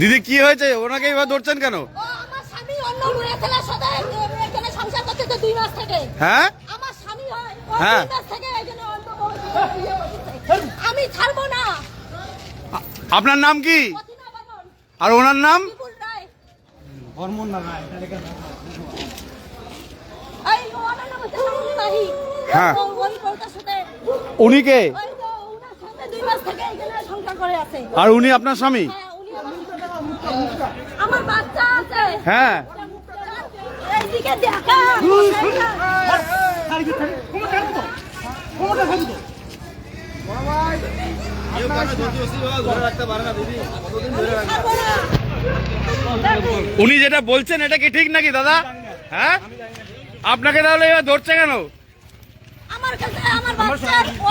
দিদি কি হয়েছে? ওনাকে এবার ধরছেন কেন? ও আমার স্বামী অন্য মেয়ে ছেলের সাথে এখানে সংসার করতেছে দুই মাস থেকে। হ্যাঁ? আমার স্বামী হয়। আমি ছাড়বো না। আপনার নাম কি? আর ওনার নাম। হ্যাঁ। উনি কে? আর উনি আপনার স্বামী? হ্যাঁ, আমার বাচ্চা আছে। হ্যাঁ। এইদিকে দেখা। উনি যেটা বলছেন এটা কি ঠিক নাকি দাদা? হ্যাঁ? আপনাকে তাহলে এবার ধরছে কেন? আমার বাচ্চার ও।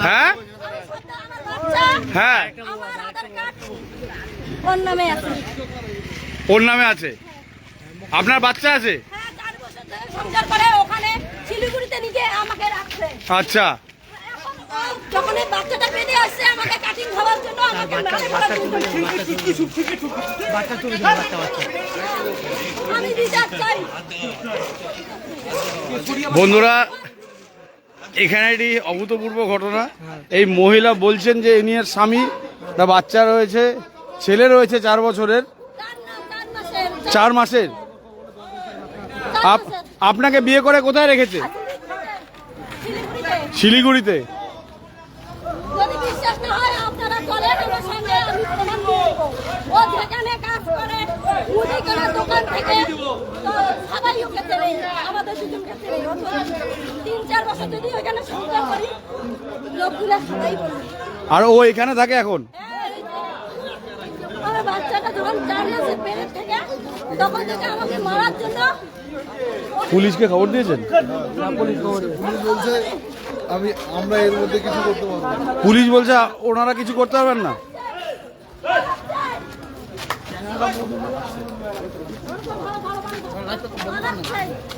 হ্যাঁ বাচ্চা, হ্যাঁ। ওর নামে আছে। ওর নামে আছে? আপনার বাচ্চা আছে? হ্যাঁ চার বছর ধরে সংসার করে ওখানে শিলিগুড়িতে নিয়ে আমাকে রাখছে। আচ্ছা। এখন ও যখন এই বাচ্চাটা বেঁধে আসছে আমাকে কাটিং খাওয়ার জন্য আমাকে মেরে ফেলার জন্য আমি বিচার চাই বন্ধুরা এখানে একটি অভূতপূর্ব ঘটনা। এই মহিলা বলছেন যে ইনি এর স্বামী তার বাচ্চা রয়েছে ছেলে রয়েছে চার বছরের। চার মাসের। আপনাকে বিয়ে করে কোথায় রেখেছে? শিলিগুড়িতে শিলিগুড়িতে যদি বিশ্বাস না হয় আপনারা চলেন আমার সঙ্গে আমি প্রমাণ দিয়ে দেবো ও যেখানে কাজ করে মুদিখানার দোকান থেকে সবাই ওকে আমাদের দুজনকে তিন চার বছর যদি সংসার করি লোকগুলো সবাই বলবে। আর ও এখানে থাকে এখন? আমার বাচ্চাটা যখন চার মাসের থেকে তখন থেকে আমাকে মারার জন্য পুলিশকে খবর দিয়েছেন? পুলিশ বলছে আমি আমরা এর মধ্যে কিছু করতে পারব পুলিশ বলছে ওনারা কিছু করতে পারবেন না।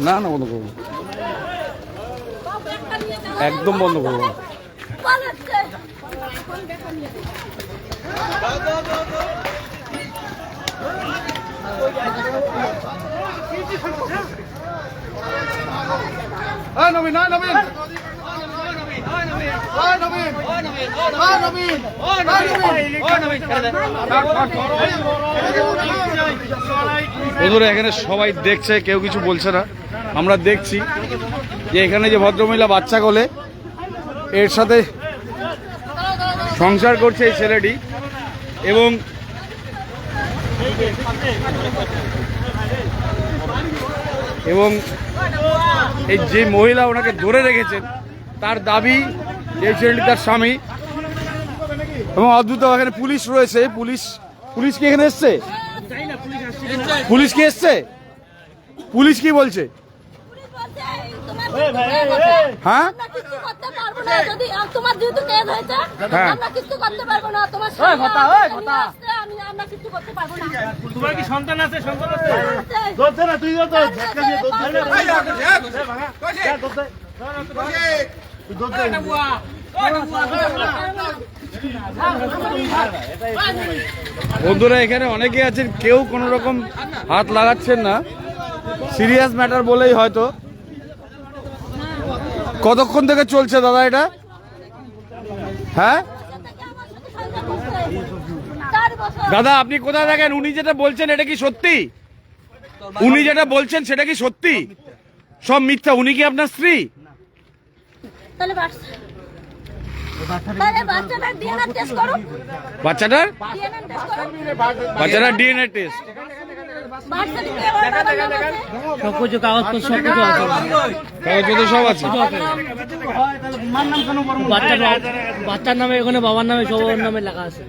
না না বন্ধ করব একদম বন্ধ করব না। এই নবীন এই নবীন বন্ধুরা, এখানে সবাই দেখছে, কেউ কিছু বলছে না। আমরা দেখছি যে এখানে যে ভদ্রমহিলা বাচ্চা কোলে, এর সাথে সংসার করছে এই ছেলেটি এবং এবং এই যে মহিলা ওনাকে ধরে রেখেছেন, তার দাবি এই ছেলেটি তার স্বামী। এবং অদ্ভুত এখানে পুলিশ রয়েছে। পুলিশ পুলিশ কি এখানে এসছে? পুলিশ কি এসছে? পুলিশ কি বলছে? হ্যাঁ? আমরা কিচ্ছু করতে পারব না যদি আহ, তোমার যেহেতু কেস হয়েছে হ্যাঁ। আমরা কিচ্ছু করতে পারব না তোমার স্বামী আমাকে নিয়ে আসছে, আমি আমরা কিচ্ছু করতে পারব না তোমার কি সন্তান আছে সন্তান আছে আছে। না তুই বন্ধুরা, এখানে অনেকে আছেন, কেউ কোনো রকম হাত লাগাচ্ছেন না। সিরিয়াস ম্যাটার বলেই হয়তো। কতক্ষণ থেকে চলছে দাদা এটা? হ্যাঁ? দাদা, আপনি কোথায় দেখেন উনি যেটা বলছেন, এটা কি সত্যি? উনি যেটা বলছেন, সেটা কি সত্যি? সব মিথ্যা। উনি কি আপনার স্ত্রী? তাহলে বাচ্চাটার ডিএনএ টেস্ট করো। বাচ্চাটার? ডিএনএ টেস্ট নাম আছে? সব কাগজপত্র আছে কাগজপত্র সব আছে। বাচ্চার বাচ্চার নামে এখানে বাবার নামে সবার নামে লেখা আছে।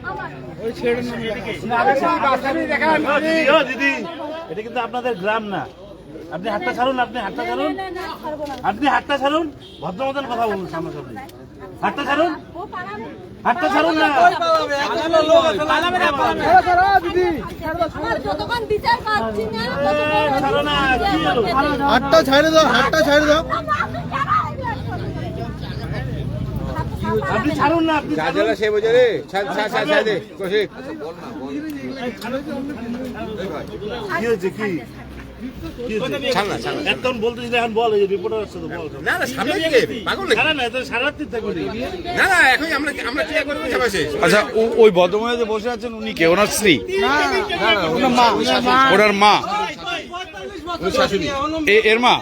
এটা কিন্তু আপনাদের গ্রাম না। আপনি হাতটা ছাড়ুন আপনি হাতটা ছাড়ুন। আপনি হাতটা ছাড়ুন। ভদ্র মতন কথা বলুন সামনাসামনি। হাতটা ছাড়ুন। হাতটা ছাড়ুন না। হাতটা ছাড়ে দাও হাতটা ছাড়ে দাও। আপনি এগুলো আপনি ছাড়ুন না আপনি ছাড়ুন। সে বোঝে রে। ছাড় ছাড় ছাড় ছাড় দে কৌশিক। কি হয়েছে কি? আচ্ছা ওই ভদ্রমহিলা যে বসে আছেন উনি কে? ওনার স্ত্রী? ওনার মা এর মা?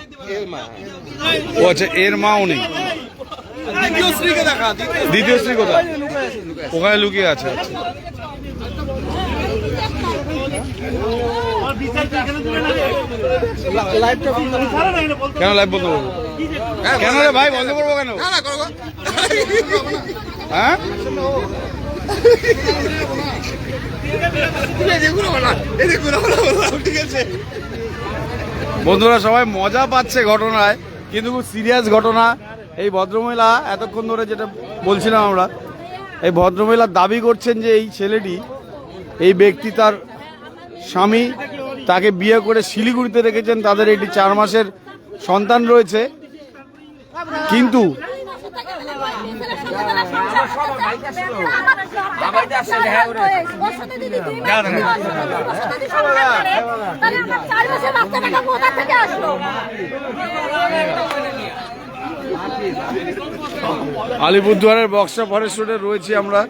ও আচ্ছা এর মা উনি। দ্বিতীয় স্ত্রী কোথায়? ওখানে লুকিয়ে আছে। আচ্ছা। কেন লাইভ বন্ধ করব? কেন রে ভাই বন্ধ করব কেন? হ্যাঁ? বন্ধুরা সবাই মজা পাচ্ছে ঘটনায় কিন্তু খুব সিরিয়াস ঘটনা। এই ভদ্রমহিলা এতক্ষণ ধরে যেটা বলছিলাম আমরা এই ভদ্রমহিলা দাবি করছেন যে এই ছেলেটি এই ব্যক্তি তার স্বামী তাকে বিয়ে করে শিলিগুড়িতে রেখেছেন, তাদের একটি চার মাসের সন্তান রয়েছে। কিন্তু আলিপুরদুয়ারের বক্সা ফরেস্ট রোডে রয়েছি আমরা।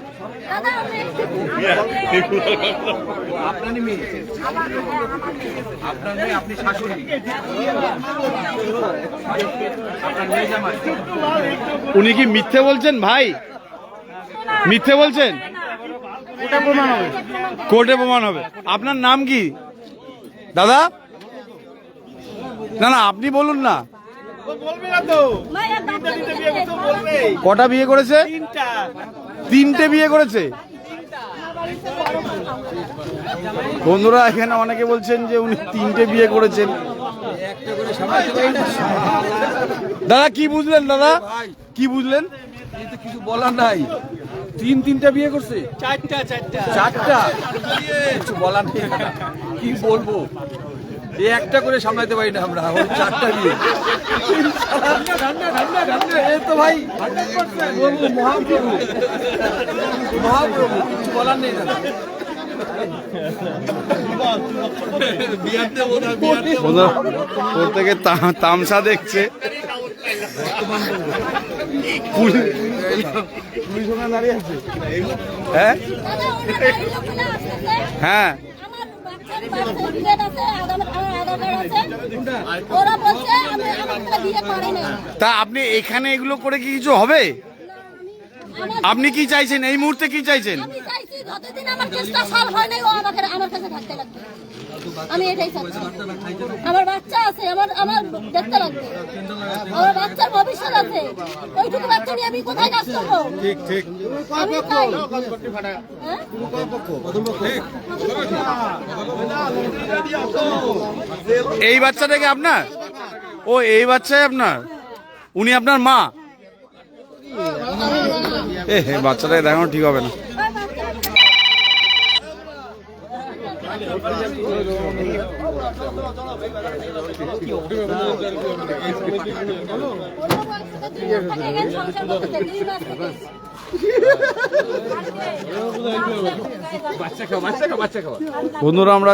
উনি কি মিথ্যে বলছেন ভাই? মিথ্যে বলছেন? কোর্টে প্রমাণ হবে। আপনার নাম কি? দাদা? না না আপনি বলুন না। কটা বিয়ে করেছে? তিনটে বিয়ে করেছে? বন্ধুরা এখানে অনেকে বলছেন যে উনি তিনটে বিয়ে করেছেন। দাদা কি বুঝলেন দাদা? কি বুঝলেন? কিছু বলার নাই। তিন তিনটা বিয়ে করছে? চারটা চারটা। চারটা? কিছু বলার নেই। কি বলব? এই একটা করে সামলাতে পারি না আমরা ওই চারটা দিয়ে এ তো ভাই মহাপ্রভু মহাপ্রভু কিছু বলার নেই দাদা। প্রত্যেকে তামসা দেখছে? হ্যাঁ? হ্যাঁ। তা আপনি এখানে এগুলো করে কি কিছু হবে? আপনি কি চাইছেন? এই মুহূর্তে কি চাইছেন? আমি চাইছি যতদিন আমার চেষ্টা সল হয় নাই ও আমাকে আমার কাছে থাকতে লাগবে। আমি এটাই চাচ্ছি। আমার বাচ্চা আছে আমার আমার দেখতে লাগবে। আমার বাচ্চার ভবিষ্যৎ আছে। ওইটুকু বাচ্চা নিয়ে আমি কোথায় কাজ করব? ঠিক ঠিক। আমি চাই। হ্যাঁ? এই বাচ্চাটাকে আপনার? ও এই বাচ্চাই আপনার? উনি আপনার মা? এ হে বাচ্চাটাকে দেখানো ঠিক হবে না। বন্ধুরা, আমরা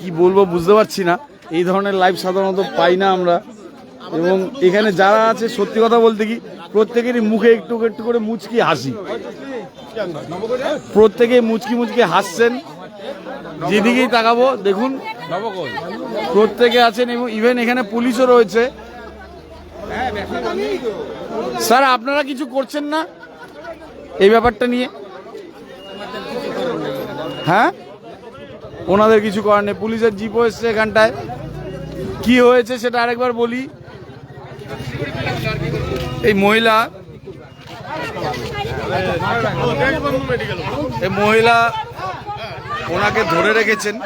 কি বলব বুঝতে পারছি না এই ধরনের লাইভ সাধারণত পাই না আমরা এবং এখানে যারা আছে, সত্যি কথা বলতে কি প্রত্যেকেরই মুখে একটু একটু করে মুচকি হাসি। প্রত্যেকে মুচকি মুচকি হাসছেন। যেদিকেই তাকাবো, দেখুন, প্রত্যেকে আছেন এবং ইভেন এখানে পুলিশও রয়েছে। স্যার, আপনারা কিছু করছেন না এই ব্যাপারটা নিয়ে? হ্যাঁ? ওনাদের কিছু করার নেই। পুলিশের জিপও এসছে এখানটায়। কি হয়েছে সেটা আরেকবার বলি। এই মহিলা এই মহিলা ওনাকে ধরে রেখেছেন।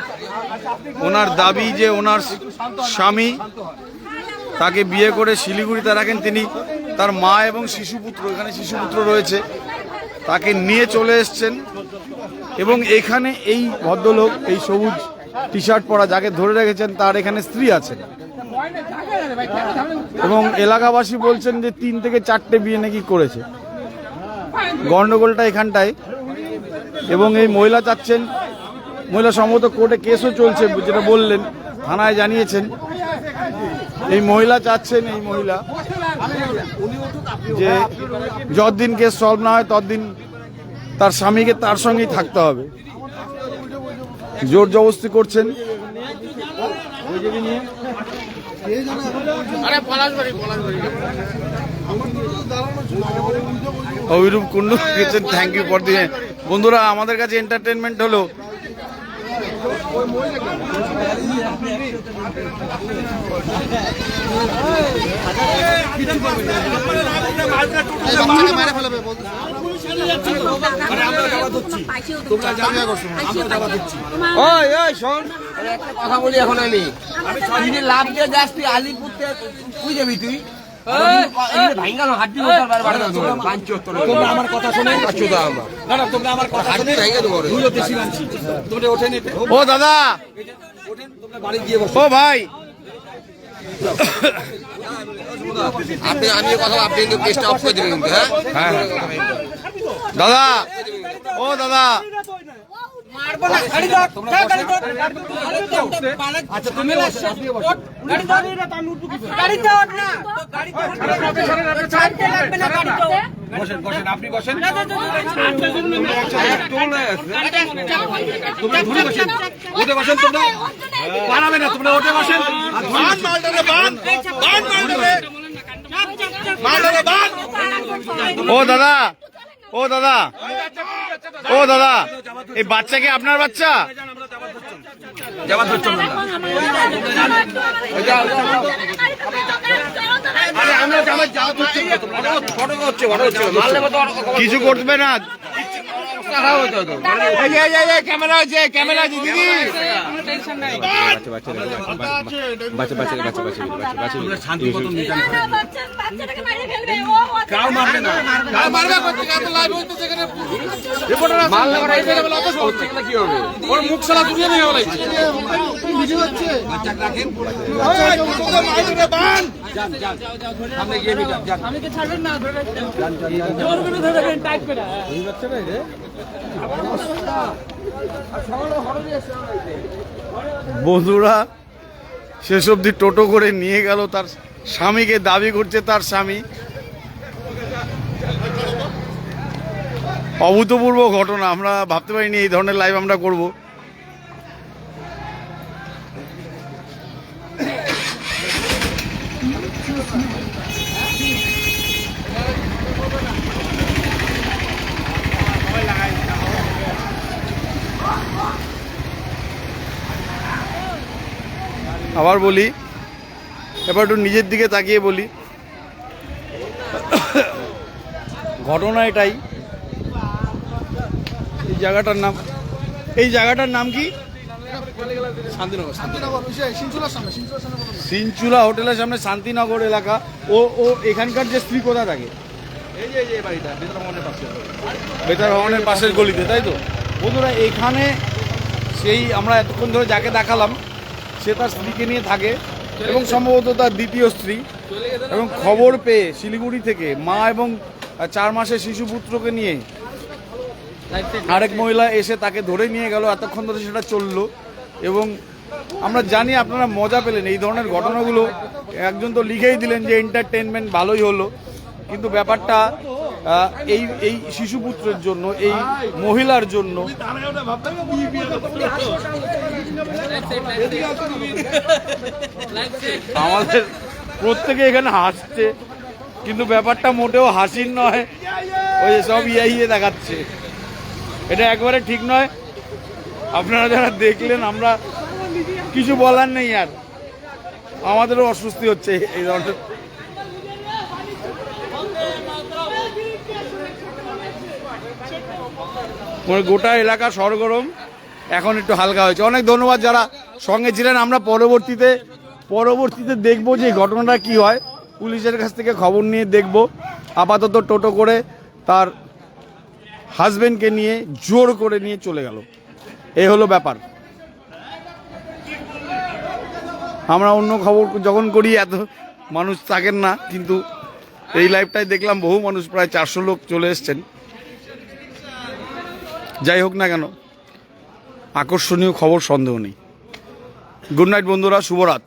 ওনার দাবি যে ওনার স্বামী তাকে বিয়ে করে শিলিগুড়িতে রাখেন। তিনি তার মা এবং শিশুপুত্র, এখানে শিশুপুত্র রয়েছে, তাকে নিয়ে চলে এসছেন। এবং এখানে এই ভদ্রলোক, এই সবুজ টি শার্ট পরা, যাকে ধরে রেখেছেন, তার এখানে স্ত্রী আছেন। এবং এলাকাবাসী বলছেন যে তিন থেকে চারটে বিয়ে নাকি করেছে। গন্ডগোলটা এখানটায়। এবং এই মহিলা চাচ্ছেন, মহিলা সম্ভবত কোর্টে কেসও চলছে, যেটা বললেন, থানায় জানিয়েছেন। এই মহিলা চাচ্ছেন, এই মহিলা, যে যতদিন কেস সলভ না হয়, ততদিন তার স্বামীকে তার সঙ্গেই থাকতে হবে। জোর জবস্তি করছেন। Abhirup Kundu thank you for দিয়ে বন্ধুরা আমাদের কাছে এন্টারটেনমেন্ট হলো। ওই শোন। কথা বলি এখন আমি। লাভ দিয়ে যাস তুই আলিপুর তুই যাবি তুই? তোমরা আমার কথা শুনে না না তোমরা আমার কথা শুনে ভেঙে দেবো দুই তোমরা ওঠে নিতে ও দাদা। তোমরা বাড়ি গিয়ে বসো ও ভাই। আপনি আমি কথা আপনি কিন্তু কেসটা অফ করে দেবেন কিন্তু হ্যাঁ। দাদা। ও দাদা। বসেন বসেন। আপনি বসেন। ওঠে বসেন। তোমরা। পারাবে না তোমরা ওঠে বসেন। ও দাদা। ও দাদা। ও দাদা এই বাচ্চা? কি আপনার বাচ্চা কিছু করবে না। ক্যামেরা আছে ক্যামেরা আছে বন্ধুরা শেষ অবধি টোটো করে নিয়ে গেল তার স্বামীকে দাবি করছে তার স্বামী। অভূতপূর্ব ঘটনা আমরা ভাবতে পারিনি এই ধরনের লাইভ আমরা করব। আবার বলি, এবার একটু নিজের দিকে তাকিয়ে বলি। ঘটনা এটাই। এই জায়গাটার নাম এই জায়গাটার নাম কি? সিনচুলা হোটেলের সামনে শান্তিনগর এলাকা। ও ও এখানকার যে স্ত্রী কোথা থাকে? বেতার ভবনের পাশের গলিতে তাই তো? বন্ধুরা এখানে সেই আমরা এতক্ষণ ধরে যাকে দেখালাম সে তার স্ত্রীকে নিয়ে থাকে এবং সম্ভবত তার দ্বিতীয় স্ত্রী। এবং খবর পেয়ে শিলিগুড়ি থেকে মা এবং চার মাসের শিশু পুত্রকে নিয়ে আরেক মহিলা এসে তাকে ধরে নিয়ে গেল। এতক্ষণ ধরে সেটা চলল। এবং আমরা জানি আপনারা মজা পেলেন। এই ধরনের ঘটনাগুলো একজন তো লিখেই দিলেন যে এন্টারটেনমেন্ট ভালোই হলো। কিন্তু ব্যাপারটা এই এই শিশুপুত্রের জন্য, এই মহিলার জন্য আমাদের প্রত্যেকে এখানে হাসছে, কিন্তু ব্যাপারটা মোটেও হাসির নয়। ওই সব ইয়ে ইয়ে দেখাচ্ছে। এটা একবারে ঠিক নয়। আপনারা যারা দেখলেন, আমরা কিছু বলার নেই আর। আমাদেরও অস্বস্তি হচ্ছে এই ধরনের। মানে গোটা এলাকা সরগরম, এখন একটু হালকা হয়েছে। অনেক ধন্যবাদ যারা সঙ্গে ছিলেন। আমরা পরবর্তীতে পরবর্তীতে দেখব যে ঘটনাটা কি হয়। পুলিশের কাছ থেকে খবর নিয়ে দেখব। আপাতত টোটো করে তার হাজবেন্ডকে নিয়ে জোর করে নিয়ে চলে গেল। এই হলো ব্যাপার। আমরা অন্য খবর যখন করি, এত মানুষ থাকেন না, কিন্তু এই লাইভটাই দেখলাম, বহু মানুষ, প্রায় চারশো লোক চলে এসছেন। যাই হোক না কেন, আকর্ষণীয় খবর, সন্দেহ নেই। গুড নাইট বন্ধুরা, শুভরাত।